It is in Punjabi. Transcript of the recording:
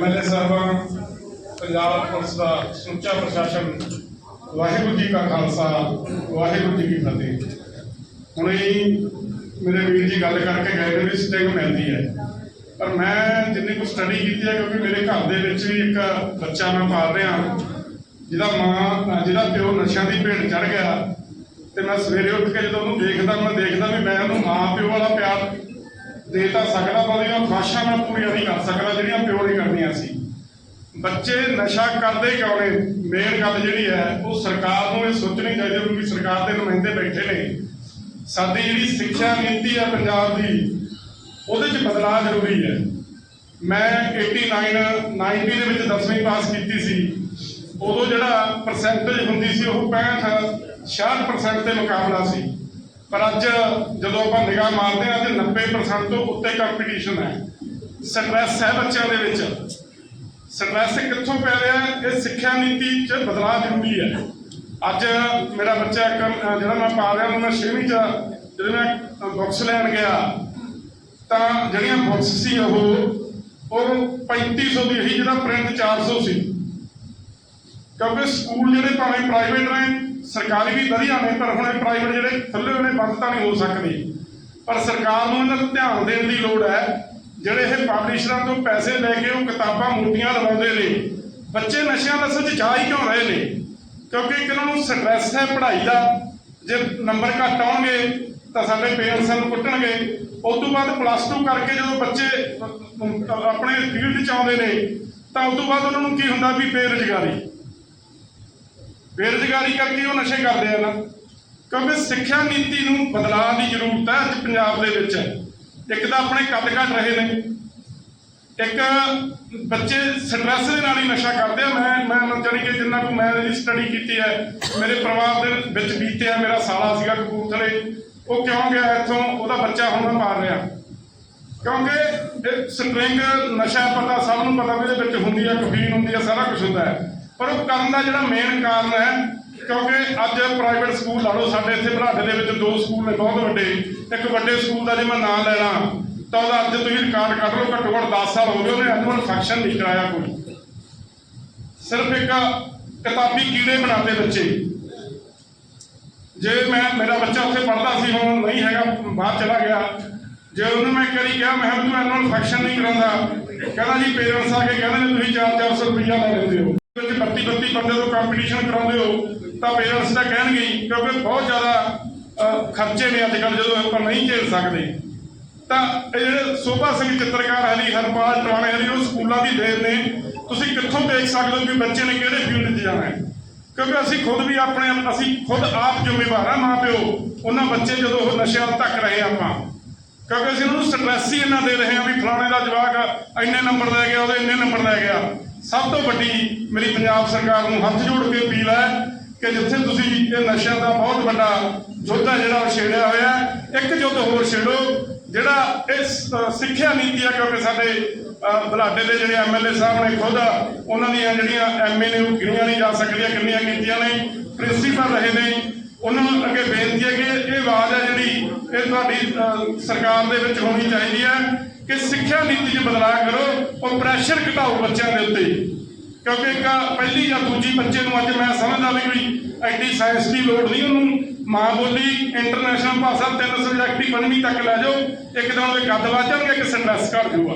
ਐਮਐਲਏ ਸਾਹਿਬਾਂ, ਪੰਜਾਬ ਪੁਲਿਸ ਦਾ ਸੁੱਚਾ ਪ੍ਰਸ਼ਾਸਨ, ਵਾਹਿਗੁਰੂ ਜੀ ਕਾ ਖਾਲਸਾ, ਵਾਹਿਗੁਰੂ ਜੀ ਕੀ ਫਤਿਹ। ਹੁਣੇ ਮੇਰੇ ਵੀਰ ਜੀ ਗੱਲ ਕਰਕੇ ਗਏ ਨੇ ਵੀ ਸਟਿੰਗ ਮਿਲਦੀ ਹੈ। ਪਰ ਮੈਂ ਜਿੰਨੀ ਕੁ ਸਟੱਡੀ ਕੀਤੀ ਹੈ, ਕਿਉਂਕਿ ਮੇਰੇ ਘਰ ਦੇ ਵਿੱਚ ਵੀ ਇੱਕ ਬੱਚਾ ਮੈਂ ਪਾਲ ਰਿਹਾ, ਜਿਹਦਾ ਮਾਂ ਜਿਹਦਾ ਪਿਓ ਨਸ਼ਿਆਂ ਦੀ ਭੇਟ ਚੜ ਗਿਆ, ਤੇ ਮੈਂ ਸਵੇਰੇ ਉੱਠ ਕੇ ਜਦੋਂ ਉਹਨੂੰ ਦੇਖਦਾ, ਮੈਂ ਦੇਖਦਾ ਵੀ ਮੈਂ ਉਹਨੂੰ ਮਾਂ ਪਿਓ ਵਾਲਾ ਪਿਆਰ ਦੇ ਤਾਂ ਸਕਦਾ, ਪਰ ਉਹਦੀਆਂ ਖਾਸ਼ਾਂ ਮੈਂ ਪੂਰੀਆਂ ਨਹੀਂ ਕਰ ਸਕਦਾ, ਜਿਹੜੀਆਂ ਪਿਓ ਬੱਚੇ ਨਸ਼ਾ ਕਰਦੇ ਕਿਉਂ ਨੇ? ਮੇਨ ਗੱਲ ਜਿਹੜੀ ਹੈ, ਉਹ ਸਰਕਾਰ ਨੂੰ ਇਹ ਸੋਚਣੀ ਚਾਹੀਦੀ ਹੈ ਕਿਉਂਕਿ ਸਰਕਾਰ ਦੇ ਨੁਮਾਇੰਦੇ ਬੈਠੇ ਨੇ। ਸਾਡੀ ਜਿਹੜੀ ਸਿੱਖਿਆ ਨੀਤੀ ਹੈ ਪੰਜਾਬ ਦੀ, ਉਹਦੇ 'ਚ ਬਦਲਾਅ ਜ਼ਰੂਰੀ ਹੈ। ਮੈਂ 89 90 ਦੇ ਵਿੱਚ 10ਵੀਂ ਪਾਸ ਕੀਤੀ ਸੀ। ਉਦੋਂ ਜਿਹੜਾ ਪਰਸੈਂਟੇਜ ਹੁੰਦੀ ਸੀ, ਉਹ 65 66% ਦੇ ਮੁਕਾਬਲਾ ਸੀ। ਪਰ ਅੱਜ ਜਦੋਂ ਆਪਾਂ ਨਿਗਾਹ ਮਾਰਦੇ ਹਾਂ, ਤੇ 90% ਤੋਂ ਉੱਤੇ ਕੰਪੀਟੀਸ਼ਨ ਹੈ। ਸਟ੍ਰੈਸ ਹੈ ਬੱਚਿਆਂ ਦੇ ਵਿੱਚ। ਸਟ੍ਰੈਸ ਕਿੱਥੋਂ ਪੈ ਰਿਹਾ ਇਹ ਸਿੱਖਿਆ ਨੀਤੀ 'ਚ ਬਦਲਾਅ ਜ਼ਰੂਰੀ ਹੈ। ਅੱਜ ਮੇਰਾ ਬੱਚਾ ਜਿਹੜਾ ਮੈਂ ਪਾ ਰਿਹਾ ਉਹਨੂੰ ਮੈਂ 6ਵੀਂ 'ਚ, ਜਦੋਂ ਮੈਂ ਬੁੱਕਸ ਲੈਣ ਗਿਆ, ਤਾਂ ਜਿਹੜੀਆਂ ਬੁੱਕਸ ਸੀ ਉਹ ਉਹ 3500 ਦੀ ਸੀ ਜਿਹੜਾ ਪ੍ਰਿੰਟ 400 ਸੀ ਕਿਉਂਕਿ ਸਕੂਲ ਜਿਹੜੇ ਭਾਵੇਂ ਪ੍ਰਾਈਵੇਟ ਨੇ, ਸਰਕਾਰੀ ਵੀ ਵਧੀਆ ਨੇ, ਪਰ ਹੁਣ ਇਹ ਪ੍ਰਾਈਵੇਟ ਜਿਹੜੇ ਖੁੱਲੇ ਹੋਏ ਨੇ ਬੰਦ ਤਾਂ ਨਹੀਂ ਹੋ ਸਕਦੇ। ਪਰ ਸਰਕਾਰ ਨੂੰ ਇਹਨਾਂ 'ਤੇ ਧਿਆਨ ਦੇਣ ਦੀ ਲੋੜ ਹੈ। ਜਿਹੜੇ ਇਹ ਪਬਲਿਸ਼ਰਾਂ ਤੋਂ ਪੈਸੇ ਲੈ ਕੇ ਉਹ ਕਿਤਾਬਾਂ ਮੋਟੀਆਂ ਲਵਾਉਂਦੇ ਨੇ, ਬੱਚੇ ਨਸ਼ਿਆਂ ਦਾ 'ਚ ਜਾ ਹੀ ਕਿਉਂ ਰਹੇ ਨੇ? ਕਿਉਂਕਿ ਇਹਨਾਂ ਨੂੰ ਸਟ੍ਰੈਸ ਹੈ ਪੜ੍ਹਾਈ ਦਾ, ਜੇ ਨੰਬਰ ਘੱਟ ਆਉਣਗੇ ਤਾਂ ਸਾਡੇ ਪੇਰੈਂਟਸ ਨੂੰ ਕੁੱਟਣਗੇ। ਉਸ ਤੋਂ ਬਾਅਦ ਪਲੱਸ 2 ਕਰਕੇ ਜਦੋਂ ਬੱਚੇ ਆਪਣੇ ਫੀਲਡ 'ਚ ਆਉਂਦੇ ਨੇ, ਤਾਂ ਉਸ ਤੋਂ ਬਾਅਦ ਉਹਨਾਂ ਨੂੰ ਕੀ ਹੁੰਦਾ ਵੀ ਬੇਰੁਜ਼ਗਾਰੀ? ਬੇਰੁਜ਼ਗਾਰੀ ਕਰਕੇ ਉਹ ਨਸ਼ੇ ਕਰਦੇ ਆ ਨਾ ਕਿਉਂਕਿ ਸਿੱਖਿਆ ਨੀਤੀ ਨੂੰ ਬਦਲਾਅ ਦੀ ਜ਼ਰੂਰਤ ਹੈ ਅੱਜ ਪੰਜਾਬ ਦੇ ਵਿੱਚ। ਇੱਕ ਤਾਂ ਆਪਣੇ ਕੱਦ ਘਟ ਰਹੇ ਨੇ। ਇੱਕ ਬੱਚੇ ਸਟ੍ਰੈਸ ਦੇ ਨਾਲ ਹੀ ਨਸ਼ਾ ਕਰਦੇ ਆ। ਮੈਂ ਮੈਂ ਜਾਣੀ ਕਿ ਜਿੰਨਾ ਕੁ ਮੈਂ ਇਹਦੀ ਸਟੱਡੀ ਕੀਤੀ ਹੈ, ਮੇਰੇ ਪਰਿਵਾਰ ਦੇ ਵਿੱਚ ਬੀਤਿਆ ਮੇਰਾ ਸਾਲਾ ਸੀਗਾ ਕਪੂਰਥਲੇ। ਉਹ ਕਿਉਂ ਗਿਆ ਇੱਥੋਂ? ਉਹਦਾ ਬੱਚਾ ਹੁਣ ਮੈਂ ਮਾਰ ਰਿਹਾ। ਕਿਉਂਕਿ ਇਹ ਸਟ੍ਰਿੰਗ ਨਸ਼ਾ ਪਤਾ ਸਭ ਨੂੰ ਪਤਾ ਵੀ ਇਹਦੇ ਵਿੱਚ ਹੁੰਦੀ ਹੈ ਕਫੀਨ ਹੁੰਦੀ ਹੈ ਸਾਰਾ ਕੁਝ ਹੁੰਦਾ ਹੈ। ਪਰ ਉਹ ਕਰਨ ਦਾ ਜਿਹੜਾ ਮੇਨ ਕਾਰਨ ਹੈ ਕਿਉਂਕਿ ਅੱਜ ਪ੍ਰਾਈਵੇਟ ਸਕੂਲ ਲਾ ਲਓ, ਸਾਡੇ ਇੱਥੇ ਬਰਾਡੇ ਦੇ ਵਿੱਚ ਦੋ ਸਕੂਲ ਨੇ, ਬਹੁਤ ਵੱਡੇ। ਇੱਕ ਵੱਡੇ ਸਕੂਲ ਦਾ ਜੇ ਮੈਂ ਨਾਮ ਲੈਣਾ, ਤਾਂ ਉਹਦਾ ਅੱਜ ਤੁਸੀਂ ਰਿਕਾਰਡ ਕੱਢ ਲਓ, ਘੱਟੋ ਘੱਟ 10 ਸਾਲ ਹੋ ਗਏ ਉਹਨੇ ਐਨੂਅਲ ਫੰਕਸ਼ਨ ਨਹੀਂ ਕਰਾਇਆ ਕੋਈ। ਸਿਰਫ ਇੱਕ ਕਿਤਾਬੀ ਕੀੜੇ ਬਣਾਤੇ ਬੱਚੇ। ਜੇ ਮੈਂ, ਮੇਰਾ ਬੱਚਾ ਉੱਥੇ ਪੜਦਾ ਸੀ, ਹੁਣ ਨਹੀਂ ਹੈਗਾ, ਬਾਹਰ ਚਲਾ ਗਿਆ। ਜੇ ਉਹਨੂੰ ਮੈਂ ਕਰੀ ਕਿਹਾ, ਮੈਂ ਕਿਹਾ ਤੂੰ ਐਨੂਅਲ ਫੰਕਸ਼ਨ ਨਹੀਂ ਕਰਾਉਂਦਾ। ਕਹਿੰਦਾ ਜੀ ਪੇਰੈਂਟਸ ਆ ਕੇ ਕਹਿੰਦੇ ਨੇ ਤੁਸੀਂ 4-400 ਰੁਪਇਆ ਲੈ ਲੈਂਦੇ ਹੋ। ਵਿੱਚ 32 32 ਬੰਦੇ ਤੋਂ ਕੰਪੀਟੀਸ਼ਨ ਕਰਾਉਂਦੇ ਹੋ। ਤਾਂ ਪੇਰੈਂਟਸ ਤਾਂ ਕਹਿਣਗੇ ਕਿਉਂਕਿ ਬਹੁਤ ਜ਼ਿਆਦਾ ਖਰਚੇ ਨੇ ਅੱਜ ਕੱਲ੍ਹ ਜਦੋਂ ਆਪਾਂ ਨਹੀਂ ਝੇਲ ਸਕਦੇ। ਤਾਂ ਇਹ ਜਿਹੜੇ ਸੋਭਾ ਸਿੰਘ ਚਿੱਤਰਕਾਰ ਹਲੀ ਹਰਪਾਲ ਟਵਾਣੇ ਹਲੀ ਉਹ ਸਕੂਲਾਂ ਦੀ ਦੇਣ ਨੇ। ਤੁਸੀਂ ਕਿੱਥੋਂ ਦੇਖ ਸਕਦੇ ਹੋ ਕਿ ਬੱਚੇ ਨੇ ਕਿਹੜੇ ਫੀਲਡ 'ਚ ਜਾਣਾ ਹੈ? ਕਿਉਂਕਿ ਅਸੀਂ ਖੁਦ ਵੀ ਆਪਣੇ, ਅਸੀਂ ਖੁਦ ਆਪ ਜ਼ਿੰਮੇਵਾਰ ਆ ਮਾਂ ਪਿਓ ਉਹਨਾਂ ਬੱਚੇ ਜਦੋਂ ਉਹ ਨਸ਼ਿਆਂ ਵੱਲ ਧੱਕ ਰਹੇ ਆਪਾਂ। ਕਿਉਂਕਿ ਅਸੀਂ ਉਹਨਾਂ ਨੂੰ ਸਟ੍ਰੈਸ ਹੀ ਇੰਨਾ ਦੇ ਰਹੇ ਹਾਂ ਵੀ ਫਲਾਣੇ ਦਾ ਜਵਾਕ ਇੰਨੇ ਨੰਬਰ ਲੈ ਗਿਆ, ਉਹਦੇ ਇੰਨੇ ਨੰਬਰ ਲੈ ਗਿਆ। ਸਭ ਤੋਂ ਵੱਡੀ ਮੇਰੀ ਪੰਜਾਬ ਸਰਕਾਰ ਨੂੰ ਹੱਥ ਜੋੜ ਕੇ ਅਪੀਲ ਹੈ ਕਿ ਜਿੱਥੇ ਤੁਸੀਂ ਇਹ ਨਸ਼ਿਆਂ ਦਾ ਬਹੁਤ ਵੱਡਾ ਯੁੱਧ ਹੈ ਜਿਹੜਾ ਛੇੜਿਆ ਹੋਇਆ ਇੱਕ ਯੁੱਧ ਹੋਰ ਛੇੜੋ, ਜਿਹੜਾ ਇਸ ਸਿੱਖਿਆ ਨੀਤੀ ਆ ਕਿਉਂਕਿ ਸਾਡੇ ਬਲਾਡੇ ਦੇ ਜਿਹੜੇ ਐਮਐਲਏ ਸਾਹਿਬ ਨੇ ਖੁਦ, ਉਹਨਾਂ ਦੀਆਂ ਜਿਹੜੀਆਂ ਐਮਏ ਨੇ, ਉਹ ਗਿਣੀਆਂ ਨਹੀਂ ਜਾ ਸਕਦੀਆਂ, ਕਿੰਨੀਆਂ ਕੀਤੀਆਂ ਨੇ, ਪ੍ਰਿੰਸੀਪਲ ਰਹੇ ਨੇ। ਉਹਨਾਂ ਨੂੰ ਅੱਗੇ ਬੇਨਤੀ ਹੈ ਕਿ ਇਹ ਆਵਾਜ਼ ਹੈ ਜਿਹੜੀ ਇਹ ਤੁਹਾਡੀ ਸਰਕਾਰ ਦੇ ਵਿੱਚ ਹੋਣੀ ਚਾਹੀਦੀ ਹੈ ਕਿ ਸਿੱਖਿਆ ਨੀਤੀ 'ਚ ਬਦਲਾਅ ਕਰੋ ਉਹ ਪ੍ਰੈਸ਼ਰ ਘਟਾਓ ਬੱਚਿਆਂ ਦੇ ਉੱਤੇ। ਕਿਉਂਕਿ ਇੱਕ ਪਹਿਲੀ ਜਾਂ ਦੂਜੀ ਬੱਚੇ ਨੂੰ ਅੱਜ ਮੈਂ ਸਮਝਦਾ ਵੀ ਕੋਈ ਐਡੀ ਸਾਇੰਸ ਦੀ ਲੋੜ ਨਹੀਂ ਉਹਨੂੰ। ਮਾਂ ਬੋਲੀ ਇੰਟਰਨੈਸ਼ਨਲ ਭਾਸ਼ਾ, ਤਿੰਨ ਸਬਜੈਕਟ ਹੀ ਪੰਜਵੀਂ ਤੱਕ ਲੈ ਜਾਓ। ਇੱਕ ਤਾਂ ਉਹਦੇ ਕੱਦ ਵੱਧ ਜਾਣਗੇ ਇੱਕ ਸਟ੍ਰੈਸ ਘਟ ਜਾਊਗਾ